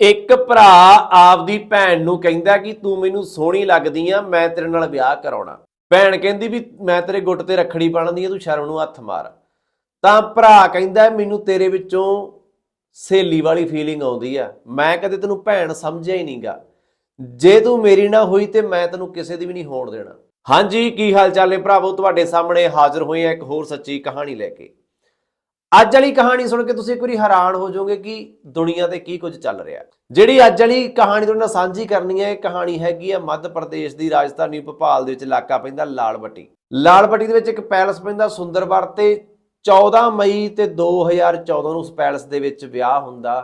ਇੱਕ ਭਰਾ ਆਪਦੀ ਭੈਣ ਨੂੰ ਕਹਿੰਦਾ ਕਿ ਤੂੰ ਮੈਨੂੰ ਸੋਹਣੀ ਲੱਗਦੀ ਆ, ਮੈਂ ਤੇਰੇ ਨਾਲ ਵਿਆਹ ਕਰਾਉਣਾ। ਭੈਣ ਕਹਿੰਦੀ ਵੀ ਮੈਂ ਤੇਰੇ ਗੁੱਟ ਤੇ ਰੱਖੜੀ ਪਾਣਦੀ ਆ, ਤੂੰ ਸ਼ਰਮ ਨੂੰ ਹੱਥ ਮਾਰ। ਤਾਂ ਭਰਾ ਕਹਿੰਦਾ, ਮੈਨੂੰ ਤੇਰੇ ਵਿੱਚੋਂ ਸਹੇਲੀ ਵਾਲੀ ਫੀਲਿੰਗ ਆਉਂਦੀ ਆ। ਮੈਂ ਕਦੇ ਤੈਨੂੰ ਭੈਣ ਸਮਝਿਆ ਹੀ ਨਹੀਂਗਾ। ਜੇ ਤੂੰ ਮੇਰੀ ਨਾ ਹੋਈ ਤੇ ਮੈਂ ਤੈਨੂੰ ਕਿਸੇ ਦੀ ਵੀ ਨਹੀਂ ਹੋਣ ਦੇਣਾ। ਹਾਂਜੀ, ਕੀ ਹਾਲ ਚਾਲ ਨੇ ਭਰਾਵੋ? ਤੁਹਾਡੇ ਸਾਹਮਣੇ ਹਾਜ਼ਰ ਹੋਏ ਆ ਇੱਕ ਹੋਰ ਸੱਚੀ ਕਹਾਣੀ ਲੈ ਕੇ। ਅੱਜ ਵਾਲੀ ਕਹਾਣੀ ਸੁਣ ਕੇ ਤੁਸੀਂ ਇੱਕ ਵਾਰੀ ਹੈਰਾਨ ਹੋ ਜਾਓਗੇ ਕਿ ਦੁਨੀਆ ਤੇ ਕੀ ਕੁਝ ਚੱਲ ਰਿਹਾ। ਜਿਹੜੀ ਅੱਜ ਵਾਲੀ ਕਹਾਣੀ ਤੁਹਾਡੇ ਨਾਲ ਸਾਂਝੀ ਕਰਨੀ ਹੈ, ਇਹ ਕਹਾਣੀ ਹੈਗੀ ਹੈ ਮੱਧ ਪ੍ਰਦੇਸ਼ ਦੀ ਰਾਜਧਾਨੀ ਭੋਪਾਲ ਦੇ ਵਿੱਚ ਇਲਾਕਾ ਪੈਂਦਾ ਲਾਲਬੱਟੀ। ਲਾਲਬੱਟੀ ਦੇ ਵਿੱਚ ਇੱਕ ਪੈਲਸ ਪੈਂਦਾ ਸੁੰਦਰਵਰ ਤੇ 14 ਮਈ ਤੇ 2014 ਨੂੰ ਉਸ ਪੈਲਸ ਦੇ ਵਿੱਚ ਵਿਆਹ ਹੁੰਦਾ।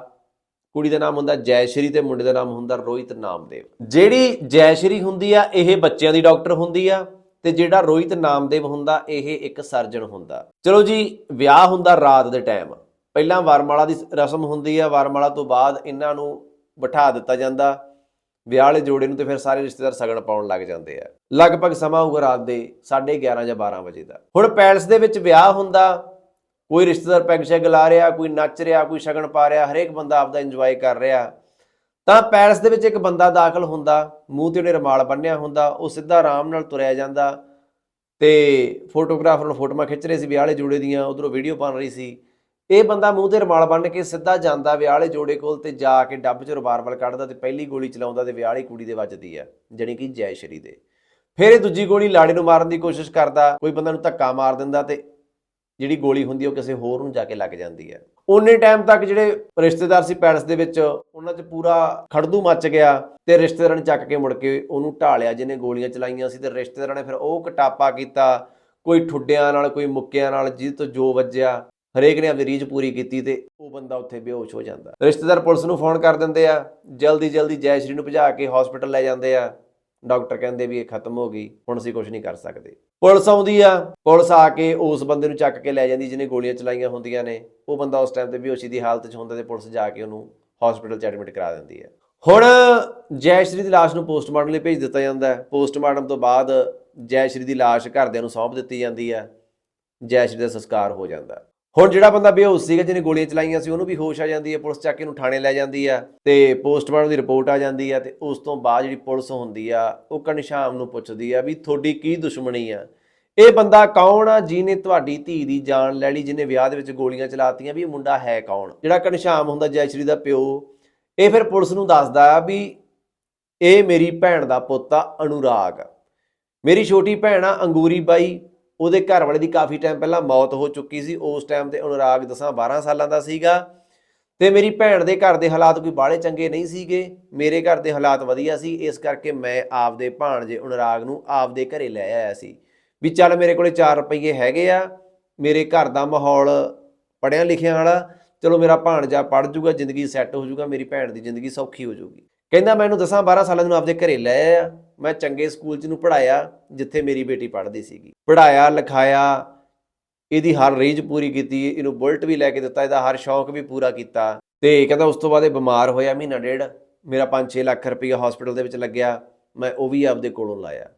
ਕੁੜੀ ਦਾ ਨਾਮ ਹੁੰਦਾ ਜੈਸ਼ਰੀ ਤੇ ਮੁੰਡੇ ਦਾ ਨਾਮ ਹੁੰਦਾ ਰੋਹਿਤ ਨਾਮਦੇਵ। ਜਿਹੜੀ ਜੈਸ਼ਰੀ ਹੁੰਦੀ ਆ, ਇਹ ਬੱਚਿਆਂ ਦੀ ਡਾਕਟਰ ਹੁੰਦੀ ਆ। ਤੇ ਜਿਹੜਾ ਰੋਹਿਤ ਨਾਮਦੇਵ ਹੁੰਦਾ, ਇਹ ਇੱਕ ਸਰਜਨ ਹੁੰਦਾ। ਚਲੋ ਜੀ, ਵਿਆਹ ਹੁੰਦਾ ਰਾਤ ਦੇ ਟਾਈਮ। ਪਹਿਲਾਂ ਵਰਮਾਲਾ ਦੀ ਰਸਮ ਹੁੰਦੀ ਆ, ਵਰਮਾਲਾ ਤੋਂ ਬਾਅਦ ਇਹਨਾਂ ਨੂੰ ਬਿਠਾ ਦਿੱਤਾ ਜਾਂਦਾ। ਵਿਆਹ ਵਾਲੇ ਜੋੜੇ ਨੂੰ ਤੇ ਫਿਰ ਸਾਰੇ ਰਿਸ਼ਤੇਦਾਰ ਸਗਨ ਪਾਉਣ ਲੱਗ ਜਾਂਦੇ ਆ। ਲਗਭਗ ਸਮਾਂ ਹੋਊਗਾ ਰਾਤ ਦੇ 11:30 ਜਾਂ 12 ਵਜੇ ਦਾ। ਹੁਣ ਪੈਲਸ ਦੇ ਵਿੱਚ ਵਿਆਹ ਹੁੰਦਾ। ਕੋਈ ਰਿਸ਼ਤੇਦਾਰ ਪੈਗ ਸ਼ੈਗ ਲਾ ਰਿਹਾ, ਕੋਈ ਨੱਚ ਰਿਹਾ, ਕੋਈ ਸ਼ਗਨ ਪਾ ਰਿਹਾ, ਹਰੇਕ ਬੰਦਾ ਆਪਦਾ ਇੰਜੋਏ ਕਰ ਰਿਹਾ। ਤਾਂ ਪੈਲਸ ਦੇ ਵਿੱਚ ਇੱਕ ਬੰਦਾ ਦਾਖਲ ਹੁੰਦਾ, ਮੂੰਹ ਤੇ ਉਹਨੇ ਰਮਾਲ ਬੰਨਿਆ ਹੁੰਦਾ, ਉਹ ਸਿੱਧਾ ਆਰਾਮ ਨਾਲ ਤੁਰਿਆ ਜਾਂਦਾ ਤੇ ਫੋਟੋਗ੍ਰਾਫਰ ਨੂੰ ਫੋਟੋਆਂ ਖਿੱਚ ਰਹੇ ਸੀ ਵਿਆਹ ਵਾਲੇ ਜੋੜੇ ਦੀਆਂ, ਉਧਰੋਂ ਵੀਡੀਓ ਬਣ ਰਹੀ ਸੀ। ਇਹ ਬੰਦਾ ਮੂੰਹ ਤੇ ਰਮਾਲ ਬੰਨ ਕੇ ਸਿੱਧਾ ਜਾਂਦਾ ਵਿਆਹ ਵਾਲੇ ਜੋੜੇ ਕੋਲ ਤੇ ਜਾ ਕੇ ਡੱਬ 'ਚ ਰਿਵਾਲਵਰ ਕੱਢਦਾ ਤੇ ਪਹਿਲੀ ਗੋਲੀ ਚਲਾਉਂਦਾ ਤੇ ਵਿਆਹ ਵਾਲੀ ਕੁੜੀ ਦੇ ਵੱਜਦੀ ਆ, ਜਾਣੀ ਕਿ ਜੈ ਸ਼੍ਰੀ ਦੇ। ਫਿਰ ਇਹ ਦੂਜੀ ਗੋਲੀ ਲਾੜੇ ਨੂੰ ਮਾਰਨ ਦੀ ਕੋਸ਼ਿਸ਼ ਕਰਦਾ, ਕੋਈ ਬੰਦਾ ਨੂੰ ਧੱਕਾ ਮਾਰ ਦਿੰਦਾ ਤੇ ਜਿਹੜੀ ਗੋਲੀ ਹੁੰਦੀ ਉਹ ਕਿਸੇ ਹੋਰ ਨੂੰ ਜਾ ਕੇ ਲੱਗ ਜਾਂਦੀ ਹੈ ਉਨੇ ਟਾਈਮ ਤੱਕ ਜਿਹੜੇ ਰਿਸ਼ਤੇਦਾਰ ਸੀ ਪੈਲਸ ਦੇ ਵਿੱਚ, ਉਹਨਾਂ 'ਚ ਪੂਰਾ ਖੜਦੂ ਮੱਚ ਗਿਆ ਤੇ ਰਿਸ਼ਤੇਦਾਰਾਂ ਨੇ ਚੱਕ ਕੇ ਮੁੜ ਕੇ ਉਹਨੂੰ ਢਾਲਿਆ ਜਿਹਨੇ ਗੋਲੀਆਂ ਚਲਾਈਆਂ ਸੀ ਤੇ ਰਿਸ਼ਤੇਦਾਰਾਂ ਨੇ ਫਿਰ ਉਹ ਕਟਾਪਾ ਕੀਤਾ, ਕੋਈ ਠੁੱਡਿਆਂ ਨਾਲ, ਕੋਈ ਮੁੱਕਿਆਂ ਨਾਲ, ਜਿਹਦੇ ਤੋਂ ਜੋ ਵੱਜਿਆ, ਹਰੇਕ ਨੇ ਆਪਣੀ ਰੀਝ ਪੂਰੀ ਕੀਤੀ ਤੇ ਉਹ ਬੰਦਾ ਉੱਥੇ ਬੇਹੋਸ਼ ਹੋ ਜਾਂਦਾ। ਰਿਸ਼ਤੇਦਾਰ ਪੁਲਿਸ ਨੂੰ ਫੋਨ ਕਰ ਦਿੰਦੇ ਆ ਜਲਦੀ ਜਲਦੀ ਜੈ ਸ਼੍ਰੀ ਨੂੰ ਭਜਾ ਕੇ ਹਸਪੀਟਲ ਲੈ ਜਾਂਦੇ ਆ। ਡਾਕਟਰ ਕਹਿੰਦੇ ਵੀ ਇਹ ਖਤਮ ਹੋ ਗਈ, ਹੁਣ ਅਸੀਂ ਕੁਝ ਨਹੀਂ ਕਰ ਸਕਦੇ। ਪੁਲਿਸ ਆਉਂਦੀ ਆ, ਪੁਲਿਸ ਆ ਕੇ ਉਸ ਬੰਦੇ ਨੂੰ ਚੱਕ ਕੇ ਲੈ ਜਾਂਦੀ, ਜਿਹਨੇ ਗੋਲੀਆਂ ਚਲਾਈਆਂ ਹੁੰਦੀਆਂ ਨੇ। ਉਹ ਬੰਦਾ ਉਸ ਟਾਈਮ ਤੇ ਬੇਹੋਸ਼ੀ ਦੀ ਹਾਲਤ 'ਚ ਹੁੰਦਾ ਤੇ ਪੁਲਿਸ ਜਾ ਕੇ ਉਹਨੂੰ ਹਸਪੀਟਲ 'ਚ ਐਡਮਿਟ ਕਰਾ ਦਿੰਦੀ ਹੈ ਹੁਣ ਜੈਸ਼ਰੀ ਦੀ ਲਾਸ਼ ਨੂੰ ਪੋਸਟਮਾਰਟਮ ਲਈ ਭੇਜ ਦਿੱਤਾ ਜਾਂਦਾ ਹੈ। ਪੋਸਟਮਾਰਟਮ ਤੋਂ ਬਾਅਦ ਜੈਸ਼ਰੀ ਦੀ ਲਾਸ਼ ਘਰਦਿਆਂ ਨੂੰ ਸੌਂਪ ਦਿੱਤੀ ਜਾਂਦੀ ਹੈ ਜੈਸ਼ਰੀ ਦਾ ਸੰਸਕਾਰ ਹੋ ਜਾਂਦਾ। ਹੁਣ ਜਿਹੜਾ ਬੰਦਾ ਬੇਹੋਸ਼ ਸੀਗਾ, ਜਿਹਨੇ ਗੋਲੀਆਂ ਚਲਾਈਆਂ ਸੀ, ਉਹਨੂੰ ਵੀ ਹੋਸ਼ ਆ ਜਾਂਦੀ ਹੈ, ਪੁਲਿਸ ਚੱਕ ਕੇ ਨੂੰ ਥਾਣੇ ਲੈ ਜਾਂਦੀ ਆ ਤੇ ਪੋਸਟਮਾਰਟਮ ਦੀ ਰਿਪੋਰਟ ਆ ਜਾਂਦੀ ਆ ਤੇ ਉਸ ਤੋਂ ਬਾਅਦ ਜਿਹੜੀ ਪੁਲਿਸ ਹੁੰਦੀ ਆ, ਉਹ ਕਨਸ਼ਾਮ ਨੂੰ ਪੁੱਛਦੀ ਆ ਵੀ ਤੁਹਾਡੀ ਕੀ ਦੁਸ਼ਮਣੀ ਆ? ਇਹ ਬੰਦਾ ਕੌਣ ਆ ਜਿਹਨੇ ਤੁਹਾਡੀ ਧੀ ਦੀ ਜਾਨ ਲੈ ਲਈ, ਜਿਹਨੇ ਵਿਆਹ ਦੇ ਵਿੱਚ ਗੋਲੀਆਂ ਚਲਾਤੀਆਂ, ਵੀ ਇਹ ਮੁੰਡਾ ਹੈ ਕੌਣ? ਜਿਹੜਾ ਕਨਸ਼ਾਮ ਹੁੰਦਾ ਜੈਸ਼ਰੀ ਦਾ ਪਿਓ, ਇਹ ਫਿਰ ਪੁਲਿਸ ਨੂੰ ਦੱਸਦਾ ਆ ਵੀ ਇਹ ਮੇਰੀ ਭੈਣ ਦਾ ਪੁੱਤ ਆ, ਅਨੁਰਾਗ। ਮੇਰੀ ਛੋਟੀ ਭੈਣ ਆ, ਅੰਗੂਰੀ ਬਾਈ। ਉਹਦੇ ਘਰ ਵਾਲੇ ਦੀ ਕਾਫੀ ਟਾਈਮ ਪਹਿਲਾਂ ਮੌਤ ਹੋ ਚੁੱਕੀ ਸੀ। ਉਸ ਟਾਈਮ ਤੇ ਅਨੁਰਾਗ ਦਸਾਂ 12 ਸਾਲਾਂ ਦਾ ਸੀਗਾ। ਤੇ ਮੇਰੀ ਭੈਣ ਦੇ ਘਰ ਦੇ ਹਾਲਾਤ ਕੋਈ ਬਾਹਲੇ ਚੰਗੇ ਨਹੀਂ ਸੀਗੇ। ਮੇਰੇ ਘਰ ਦੇ ਹਾਲਾਤ ਵਧੀਆ ਸੀ। ਇਸ ਕਰਕੇ ਮੈਂ ਆਪਦੇ ਭਾਣਜੇ ਅਨੁਰਾਗ ਨੂੰ ਆਪਦੇ ਘਰੇ ਲੈ ਆਇਆ ਸੀ। ਵੀ ਚੱਲ ਮੇਰੇ ਕੋਲੇ 4 ਰੁਪਏ ਹੈਗੇ ਆ। ਮੇਰੇ ਘਰ ਦਾ ਮਾਹੌਲ ਪੜਿਆ ਲਿਖਿਆ ਵਾਲਾ। ਚਲੋ ਮੇਰਾ ਭਾਣਜਾ ਪੜ ਜੂਗਾ, ਜ਼ਿੰਦਗੀ ਸੈੱਟ ਹੋ ਜਾਊਗਾ ਮੇਰੀ ਭੈਣ ਦੀ ਜ਼ਿੰਦਗੀ ਸੌਖੀ ਹੋ ਜਾਊਗੀ ਕਹਿੰਦਾ ਮੈਨੂੰ ਦਸਾਂ 12 ਸਾਲਾਂ ਨੂੰ ਆਪਦੇ ਘਰੇ ਲੈ ਆਇਆ। ਮੈਂ ਚੰਗੇ ਸਕੂਲ 'ਚ ਨੂੰ ਪੜਾਇਆ ਜਿੱਥੇ ਮੇਰੀ ਬੇਟੀ ਪੜ੍ਹਦੀ ਸੀਗੀ। ਪੜਾਇਆ ਲਿਖਾਇਆ, ਇਹਦੀ ਹਰ ਰੇਂਜ ਪੂਰੀ ਕੀਤੀ, ਇਹਨੂੰ ਬੁਲਟ ਵੀ ਲੈ ਕੇ ਦਿੱਤਾ, ਇਹਦਾ ਹਰ ਸ਼ੌਂਕ ਵੀ ਪੂਰਾ ਕੀਤਾ। ਤੇ ਕਹਿੰਦਾ ਉਸ ਤੋਂ ਬਾਅਦ ਇਹ ਬਿਮਾਰ ਹੋਇਆ ਮਹੀਨਾ ਡੇਢ, ਮੇਰਾ 5-6 ਲੱਖ ਰੁਪਈਆ ਹਸਪੀਟਲ ਦੇ ਵਿੱਚ ਲੱਗਿਆ, ਮੈਂ ਉਹ ਵੀ ਆਪਦੇ ਕੋਲੋਂ ਲਾਇਆ।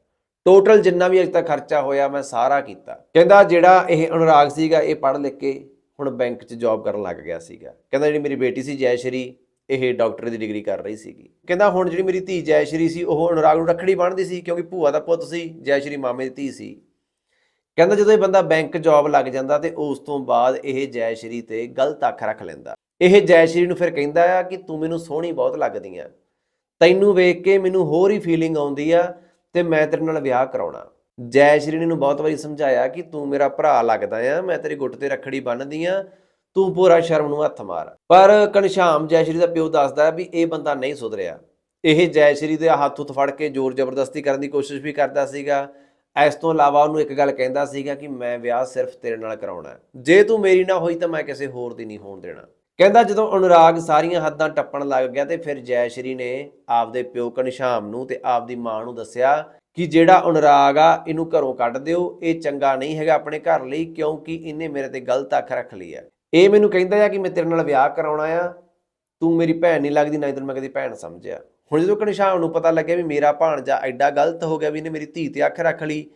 ਟੋਟਲ ਜਿੰਨਾ ਵੀ ਅਜੇ ਤੱਕ ਖਰਚਾ ਹੋਇਆ, ਮੈਂ ਸਾਰਾ ਕੀਤਾ। ਕਹਿੰਦਾ ਜਿਹੜਾ ਇਹ ਅਨੁਰਾਗ ਸੀਗਾ, ਇਹ ਪੜ੍ਹ ਲਿਖ ਕੇ ਹੁਣ ਬੈਂਕ 'ਚ ਜੌਬ ਕਰਨ ਲੱਗ ਗਿਆ ਸੀਗਾ। ਕਹਿੰਦਾ ਜਿਹੜੀ ਮੇਰੀ ਬੇਟੀ ਸੀ ਜੈਸ਼ਰੀ ਇਹ ਡਾਕਟਰ ਦੀ ਡਿਗਰੀ ਕਰ ਰਹੀ ਸੀਗੀ। ਕਹਿੰਦਾ ਹੁਣ ਜਿਹੜੀ ਮੇਰੀ ਧੀ ਜੈਸ਼ਰੀ ਸੀ, ਉਹ ਅਨੁਰਾਗ ਨੂੰ ਰੱਖੜੀ ਬੰਨ੍ਹਦੀ ਸੀ ਕਿਉਂਕਿ ਭੂਆ ਦਾ ਪੁੱਤ ਸੀ, ਜੈਸ਼ਰੀ ਮਾਮੇ ਦੀ ਧੀ ਸੀ। ਕਹਿੰਦਾ ਜਦੋਂ ਇਹ ਬੰਦਾ ਬੈਂਕ ਜੌਬ ਲੱਗ ਜਾਂਦਾ ਤੇ ਉਸ ਤੋਂ ਬਾਅਦ ਇਹ ਜੈਸ਼ਰੀ ਤੇ ਗਲਤ ਅੱਖ ਰੱਖ ਲੈਂਦਾ। ਇਹ ਜੈਸ਼ਰੀ ਨੂੰ ਫਿਰ ਕਹਿੰਦਾ ਆ ਕਿ ਤੂੰ ਮੈਨੂੰ ਸੋਹਣੀ ਬਹੁਤ ਲੱਗਦੀ ਆ। ਤੈਨੂੰ ਵੇਖ ਕੇ ਮੈਨੂੰ ਹੋਰ ਹੀ ਫੀਲਿੰਗ ਆਉਂਦੀ ਆ ਤੇ ਮੈਂ ਤੇਰੇ ਨਾਲ ਵਿਆਹ ਕਰਾਉਣਾ। ਜੈਸ਼ਰੀ ਨੇ ਨੂੰ ਬਹੁਤ ਵਾਰੀ ਸਮਝਾਇਆ ਕਿ ਤੂੰ ਮੇਰਾ ਭਰਾ ਲੱਗਦਾ ਆ, ਮੈਂ ਤੇਰੇ ਗੁੱਟ ਤੇ ਰੱਖੜੀ ਬੰਨ੍ਹਦੀ ਆ ਤੂੰ ਪੂਰਾ ਸ਼ਰਮ ਨੂੰ ਹੱਥ ਮਾਰ। ਪਰ ਕਨਸ਼ਾਮ ਜੈਸ਼ਰੀ ਦਾ ਪਿਓ ਦੱਸਦਾ ਵੀ ਇਹ ਬੰਦਾ ਨਹੀਂ ਸੁਧਰਿਆ। ਇਹ ਜੈਸ਼ਰੀ ਦੇ ਹੱਥ ਉੱਤ ਫੜ ਕੇ ਜ਼ੋਰ ਜ਼ਬਰਦਸਤੀ ਕਰਨ ਦੀ ਕੋਸ਼ਿਸ਼ ਵੀ ਕਰਦਾ ਸੀਗਾ। ਇਸ ਤੋਂ ਇਲਾਵਾ ਉਹਨੂੰ ਇੱਕ ਗੱਲ ਕਹਿੰਦਾ ਸੀਗਾ ਕਿ ਮੈਂ ਵਿਆਹ ਸਿਰਫ ਤੇਰੇ ਨਾਲ ਕਰਾਉਣਾ ਹੈ। ਜੇ ਤੂੰ ਮੇਰੀ ਨਾ ਹੋਈ ਤਾਂ ਮੈਂ ਕਿਸੇ ਹੋਰ ਦੀ ਨਹੀਂ ਹੋਣ ਦੇਣਾ। ਕਹਿੰਦਾ ਜਦੋਂ ਅਨੁਰਾਗ ਸਾਰੀਆਂ ਹੱਦਾਂ ਟੱਪਣ ਲੱਗ ਗਿਆ ਤੇ ਫਿਰ ਜੈਸ਼ਰੀ ਨੇ ਆਪਦੇ ਪਿਓ ਕਨਸ਼ਾਮ ਨੂੰ ਤੇ ਆਪਦੀ ਮਾਂ ਨੂੰ ਦੱਸਿਆ ਕਿ ਜਿਹੜਾ ਅਨੁਰਾਗ ਆ, ਇਹਨੂੰ ਘਰੋਂ ਕੱਢ ਦਿਓ। ਇਹ ਚੰਗਾ ਨਹੀਂ ਹੈਗਾ ਆਪਣੇ ਘਰ ਲਈ ਕਿਉਂਕਿ ਇਹਨੇ ਮੇਰੇ ਤੇ ਗਲਤ ਅੱਖ ਰੱਖ ਲਈ ਹੈ। ਇਹ ਮੈਨੂੰ ਕਹਿੰਦਾ ਆ ਕਿ ਮੈਂ ਤੇਰੇ ਨਾਲ ਵਿਆਹ ਕਰਾਉਣਾ ਆ, ਤੂੰ ਮੇਰੀ ਭੈਣ ਨਹੀਂ ਲੱਗਦੀ, ਨਾ ਤੈਨੂੰ ਮੈਂ ਕਦੀ ਭੈਣ ਸਮਝਿਆ। ਹੁਣ ਜਦੋਂ ਕਨਸ਼ਾਮ ਨੂੰ ਪਤਾ ਲੱਗਿਆ ਵੀ ਮੇਰਾ ਭਾਣਜਾ ਐਡਾ ਗਲਤ ਹੋ ਗਿਆ ਵੀ ਇਹਨੇ ਮੇਰੀ ਧੀ ਤੇ ਅੱਖ ਰੱਖ ਲਈ,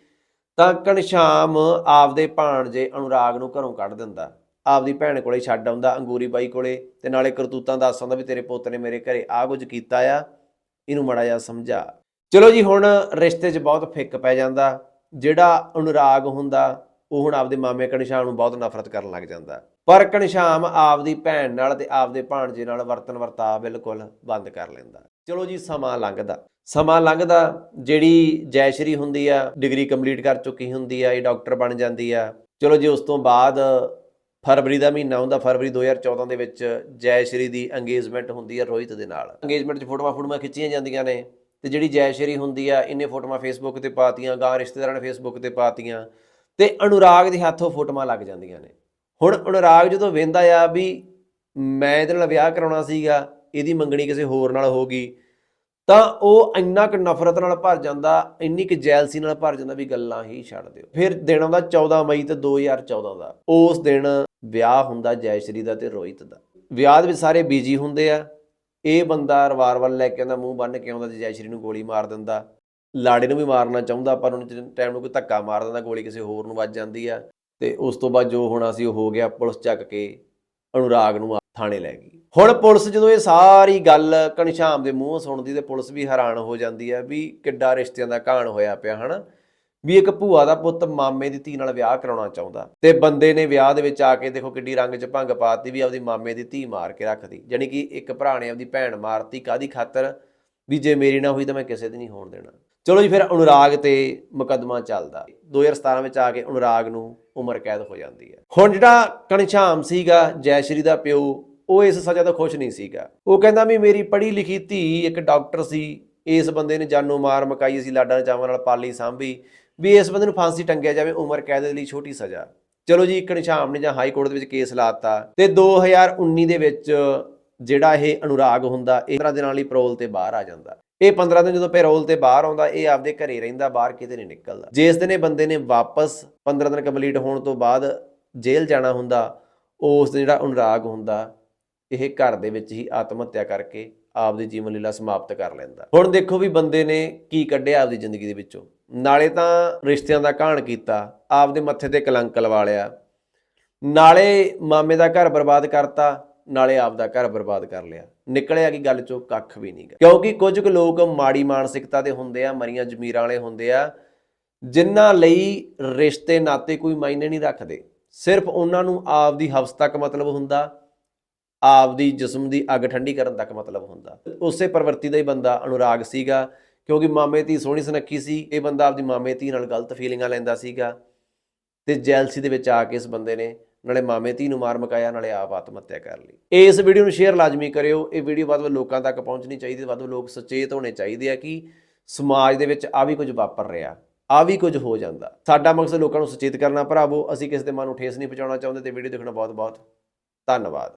ਤਾਂ ਕਨਸ਼ਾਮ ਆਪਦੇ ਭਾਣਜੇ ਅਨੁਰਾਗ ਨੂੰ ਘਰੋਂ ਕੱਢ ਦਿੰਦਾ। ਆਪਦੀ ਭੈਣ ਕੋਲੇ ਛੱਡ ਆਉਂਦਾ, ਅੰਗੂਰੀ ਬਾਈ ਕੋਲੇ ਤੇ ਨਾਲੇ ਕਰਤੂਤਾਂ ਦੱਸ ਆਉਂਦਾ ਵੀ ਤੇਰੇ ਪੁੱਤ ਨੇ ਮੇਰੇ ਘਰੇ ਆ ਕੁਝ ਕੀਤਾ ਆ, ਇਹਨੂੰ ਮੜਾ ਜਾ ਸਮਝਾ। ਚਲੋ ਜੀ, ਹੁਣ ਰਿਸ਼ਤੇ 'ਚ ਬਹੁਤ ਫਿੱਕ ਪੈ ਜਾਂਦਾ। ਜਿਹੜਾ ਅਨੁਰਾਗ ਹੁੰਦਾ, ਉਹ ਹੁਣ ਆਪਦੇ ਮਾਮੇ ਕਨਸ਼ਾਮ ਨੂੰ ਬਹੁਤ ਨਫ਼ਰਤ ਕਰਨ ਲੱਗ ਜਾਂਦਾ। ਪਰ ਕਨਸ਼ਾਮ ਆਪਦੀ ਭੈਣ ਨਾਲ ਤੇ ਆਪਦੇ ਭਾਣਜੇ ਨਾਲ ਵਰਤਨ ਵਰਤਾ ਬਿਲਕੁਲ ਬੰਦ ਕਰ ਲੈਂਦਾ। ਚਲੋ ਜੀ, ਸਮਾਂ ਲੰਘਦਾ। ਸਮਾਂ ਲੰਘਦਾ, ਜਿਹੜੀ ਜੈਸ਼ਰੀ ਹੁੰਦੀ ਆ, ਡਿਗਰੀ ਕੰਪਲੀਟ ਕਰ ਚੁੱਕੀ ਹੁੰਦੀ ਆ, ਇਹ ਡਾਕਟਰ ਬਣ ਜਾਂਦੀ ਆ। ਚਲੋ ਜੀ, ਉਸ ਤੋਂ ਬਾਅਦ ਫਰਵਰੀ ਦਾ ਮਹੀਨਾ ਹੁੰਦਾ, ਫਰਵਰੀ 2014 ਦੇ ਵਿੱਚ ਜੈਸ਼ਰੀ ਦੀ ਅੰਗੇਜਮੈਂਟ ਹੁੰਦੀ ਆ ਰੋਹਿਤ ਦੇ ਨਾਲ। ਅੰਗੇਜਮੈਂਟ 'ਚ ਫੋਟੋਆਂ ਫੋਟੋਆਂ ਖਿੱਚੀਆਂ ਜਾਂਦੀਆਂ ਨੇ ਤੇ ਜਿਹੜੀ ਜੈਸ਼ਰੀ ਹੁੰਦੀ ਆ ਇਹਨੇ ਫੋਟੋਆਂ ਫੇਸਬੁੱਕ ਤੇ ਪਾਤੀਆਂ ਗਾਂ ਰਿਸ਼ਤੇਦਾਰਾਂ ਨੇ ਫੇਸਬੁੱਕ ਤੇ ਪਾਤੀਆਂ ਤੇ ਅਨੁਰਾਗ ਦੇ ਹੱਥੋਂ ਫੋਟੋਆਂ ਲੱਗ ਜਾਂਦੀਆਂ ਨੇ। ਹੁਣ ਅਨੁਰਾਗ ਜਦੋਂ ਵੇਂਦਾ ਆ ਵੀ ਮੈਂ ਇਹਦੇ ਨਾਲ ਵਿਆਹ ਕਰਾਉਣਾ ਸੀਗਾ, ਇਹਦੀ ਮੰਗਣੀ ਕਿਸੇ ਹੋਰ ਨਾਲ ਹੋ ਗਈ, ਤਾਂ ਉਹ ਇੰਨਾ ਕੁ ਨਫ਼ਰਤ ਨਾਲ ਭਰ ਜਾਂਦਾ, ਇੰਨੀ ਕੁ ਜੈਲਸੀ ਨਾਲ ਭਰ ਜਾਂਦਾ ਵੀ ਗੱਲਾਂ ਹੀ ਛੱਡ ਦਿਓ। ਫਿਰ ਦਿਨ ਆਉਂਦਾ 14 ਮਈ ਤੇ 2014 ਦਾ, ਉਸ ਦਿਨ ਵਿਆਹ ਹੁੰਦਾ ਜੈਸ਼ਰੀ ਦਾ ਤੇ ਰੋਹਿਤ ਦਾ। ਵਿਆਹ ਦੇ ਵਿੱਚ ਸਾਰੇ ਬੀਜੀ ਹੁੰਦੇ ਆ, ਇਹ ਬੰਦਾ ਰਵਾਰ ਵੱਲ ਲੈ ਕੇ ਆਉਂਦਾ, ਮੂੰਹ ਬੰਨ ਕੇ ਆਉਂਦਾ ਜੈਸ਼ਰੀ ਨੂੰ ਗੋਲੀ ਮਾਰ ਦਿੰਦਾ। ਲਾੜੇ ਨੂੰ ਵੀ ਮਾਰਨਾ ਚਾਹੁੰਦਾ, ਪਰ ਉਹਨੂੰ ਟਾਈਮ ਨੂੰ ਕੋਈ ਧੱਕਾ ਮਾਰ ਦਿੰਦਾ, ਗੋਲੀ ਕਿਸੇ ਹੋਰ ਨੂੰ ਵੱਜ ਜਾਂਦੀ ਆ। ਤੇ ਉਸ ਤੋਂ ਬਾਅਦ ਜੋ ਹੋਣਾ ਸੀ ਉਹ ਹੋ ਗਿਆ ਪੁਲਿਸ ਚੱਕ ਕੇ ਅਨੁਰਾਗ ਨੂੰ ਥਾਣੇ ਲੈ ਗਈ। ਹੁਣ ਪੁਲਿਸ ਜਦੋਂ ਇਹ ਸਾਰੀ ਗੱਲ ਕਨਸ਼ਾਮ ਦੇ ਮੂੰਹੋਂ ਸੁਣਦੀ ਤੇ ਪੁਲਿਸ ਵੀ ਹੈਰਾਨ ਹੋ ਜਾਂਦੀ ਹੈ ਵੀ ਕਿੱਡਾ ਰਿਸ਼ਤਿਆਂ ਦਾ ਕਹਾਣ ਹੋਇਆ ਪਿਆ, ਹਨਾ? ਵੀ ਇੱਕ ਭੂਆ ਦਾ ਪੁੱਤ ਮਾਮੇ ਦੀ ਧੀ ਨਾਲ ਵਿਆਹ ਕਰਾਉਣਾ ਚਾਹੁੰਦਾ ਤੇ ਬੰਦੇ ਨੇ ਵਿਆਹ ਦੇ ਵਿੱਚ ਆ ਕੇ ਦੇਖੋ ਕਿੱਡੀ ਰੰਗ 'ਚ ਭੰਗ ਪਾਤੀ ਵੀ ਆਪਦੀ ਮਾਮੇ ਦੀ ਧੀ ਮਾਰ ਕੇ ਰੱਖਦੀ। ਯਾਨੀ ਕਿ ਇੱਕ ਭਰਾ ਨੇ ਆਪਦੀ ਭੈਣ ਮਾਰਤੀ ਕਾਦੀ ਖਾਤਰ? ਵੀ ਜੇ ਮੇਰੀ ਨਾ ਹੋਈ ਤਾਂ ਮੈਂ ਕਿਸੇ ਦੀ ਨਹੀਂ ਹੋਣ ਦੇਣਾ। ਚਲੋ ਜੀ, ਫਿਰ ਅਨੁਰਾਗ ਤੇ ਮੁਕੱਦਮਾ ਚੱਲਦਾ। 2017 ਵਿੱਚ ਆ ਕੇ ਅਨੁਰਾਗ ਨੂੰ ਉਮਰ ਕੈਦ ਹੋ ਜਾਂਦੀ ਹੈ। ਹੁਣ ਜਿਹੜਾ ਕਣਛਾਮ ਸੀਗਾ ਜੈਸ਼ਰੀ ਦਾ ਪਿਓ, ਉਹ ਇਸ ਸਜ਼ਾ ਤੋਂ ਖੁਸ਼ ਨਹੀਂ ਸੀਗਾ। ਉਹ ਕਹਿੰਦਾ ਵੀ ਮੇਰੀ ਪੜ੍ਹੀ ਲਿਖੀ ਧੀ ਇੱਕ ਡਾਕਟਰ ਸੀ। ਇਸ ਬੰਦੇ ਨੇ ਜਾਨੋਂ ਮਾਰ ਮਕਾਈ ਅਸੀਂ ਲਾਡਾਂ ਚਾਵਾਂ ਨਾਲ ਪਾਲੀ ਸਾਂਭੀ ਵੀ ਇਸ ਬੰਦੇ ਨੂੰ ਫਾਂਸੀ ਟੰਗਿਆ ਜਾਵੇ, ਉਮਰ ਕੈਦ ਦੇ ਲਈ ਛੋਟੀ ਸਜ਼ਾ। ਚਲੋ ਜੀ, ਕਣਛਾਮ ਨੇ ਜਾਂ ਹਾਈ ਕੋਰਟ ਦੇ ਵਿੱਚ ਕੇਸ ਲਾਤਾ ਤੇ 2019 ਦੇ ਵਿੱਚ ਜਿਹੜਾ ਇਹ ਅਨੁਰਾਗ ਹੁੰਦਾ, ਇਸ ਤਰ੍ਹਾਂ ਦੇ ਨਾਲ ਹੀ ਪੈਰੋਲ ਤੇ ਬਾਹਰ ਆ ਜਾਂਦਾ। ਇਹ 15 ਦਿਨ ਜਦੋਂ ਪੈਰੋਲ ਤੇ ਬਾਹਰ ਆਉਂਦਾ, ਇਹ ਆਪਦੇ ਘਰੇ ਰਹਿੰਦਾ, ਬਾਹਰ ਕਿਤੇ ਨਹੀਂ ਨਿਕਲਦਾ। ਜਿਸ ਦਿਨ ਇਹ ਬੰਦੇ ਨੇ ਵਾਪਸ 15 ਦਿਨ ਕੰਪਲੀਟ ਹੋਣ ਤੋਂ ਬਾਅਦ ਜੇਲ੍ਹ ਜਾਣਾ ਹੁੰਦਾ ਉਸ ਜਿਹੜਾ ਅਨੁਰਾਗ ਹੁੰਦਾ, ਇਹ ਘਰ ਦੇ ਵਿੱਚ ਹੀ ਆਤਮ ਹੱਤਿਆ ਕਰਕੇ ਆਪਦੀ ਜੀਵਨ ਲੀਲਾ ਸਮਾਪਤ ਕਰ ਲੈਂਦਾ। ਹੁਣ ਦੇਖੋ ਵੀ ਬੰਦੇ ਨੇ ਕੀ ਕੱਢਿਆ ਆਪਦੀ ਜ਼ਿੰਦਗੀ ਦੇ ਵਿੱਚੋਂ। ਨਾਲੇ ਤਾਂ ਰਿਸ਼ਤਿਆਂ ਦਾ ਕਹਾਣ ਕੀਤਾ, ਆਪਦੇ ਮੱਥੇ ਤੇ ਕਲੰਕ ਲਵਾ ਲਿਆ। ਨਾਲੇ ਮਾਮੇ ਦਾ ਘਰ ਬਰਬਾਦ ਕਰਤਾ, ਨਾਲੇ ਆਪ ਦਾ ਘਰ ਬਰਬਾਦ ਕਰ ਲਿਆ। ਨਿਕਲਿਆ ਕਿ ਗੱਲ ਚੋਂ ਕੱਖ ਵੀ ਨਹੀਂ ਕਿਉਂਕਿ ਕੁਝ ਕੁ ਲੋਕ ਮਾੜੀ ਮਾਨਸਿਕਤਾ ਦੇ ਹੁੰਦੇ ਆ, ਮਰੀਆਂ ਜ਼ਮੀਰਾਂ ਵਾਲੇ ਹੁੰਦੇ ਆ, ਜਿਨ੍ਹਾਂ ਲਈ ਰਿਸ਼ਤੇ ਨਾਤੇ ਕੋਈ ਮਾਇਨੇ ਨਹੀਂ ਰੱਖਦੇ। ਸਿਰਫ ਉਹਨਾਂ ਨੂੰ ਆਪਦੀ ਹਵਸ ਤੱਕ ਮਤਲਬ ਹੁੰਦਾ, ਆਪਦੀ ਜਿਸਮ ਦੀ ਅੱਗ ਠੰਡੀ ਕਰਨ ਤੱਕ ਮਤਲਬ ਹੁੰਦਾ। ਉਸੇ ਪ੍ਰਵਰਤੀ ਦਾ ਹੀ ਬੰਦਾ ਅਨੁਰਾਗ ਸੀਗਾ, ਕਿਉਂਕਿ ਮਾਮੇ ਧੀ ਸੋਹਣੀ ਸੁਨੱਖੀ ਸੀ, ਇਹ ਬੰਦਾ ਆਪਦੀ ਮਾਮੇ ਧੀ ਨਾਲ ਗਲਤ ਫੀਲਿੰਗਾਂ ਲੈਂਦਾ ਸੀਗਾ, ਤੇ ਜੈਲਸੀ ਦੇ ਵਿੱਚ ਆ ਕੇ ਇਸ ਬੰਦੇ ਨੇ ਨਾਲੇ ਮਾਮੇ ਧੀ ਨੂੰ ਮਾਰ ਮਕਾਇਆ, ਨਾਲੇ ਆਪ ਆਤਮ ਹੱਤਿਆ ਕਰ ਲਈ। ਇਸ ਵੀਡੀਓ ਨੂੰ ਸ਼ੇਅਰ ਲਾਜ਼ਮੀ ਕਰਿਓ। ਇਹ ਵੀਡੀਓ ਵੱਧ ਵੱਧ ਲੋਕਾਂ ਤੱਕ ਪਹੁੰਚਣੀ ਚਾਹੀਦੀ, ਵੱਧ ਵੱਧ ਲੋਕ ਸੁਚੇਤ ਹੋਣੇ ਚਾਹੀਦੇ ਆ ਕਿ ਸਮਾਜ ਦੇ ਵਿੱਚ ਆ ਵੀ ਕੁਝ ਵਾਪਰ ਰਿਹਾ, ਆ ਵੀ ਕੁਝ ਹੋ ਜਾਂਦਾ। ਸਾਡਾ ਮਕਸਦ ਲੋਕਾਂ ਨੂੰ ਸੁਚੇਤ ਕਰਨਾ, ਭਰਾਵੋ। ਅਸੀਂ ਕਿਸੇ ਦੇ ਮਨ ਨੂੰ ਠੇਸ ਨਹੀਂ ਪਹੁੰਚਾਉਣਾ ਚਾਹੁੰਦੇ ਤੇ ਵੀਡੀਓ ਦੇਖਣਾ ਬਹੁਤ ਬਹੁਤ ਧੰਨਵਾਦ।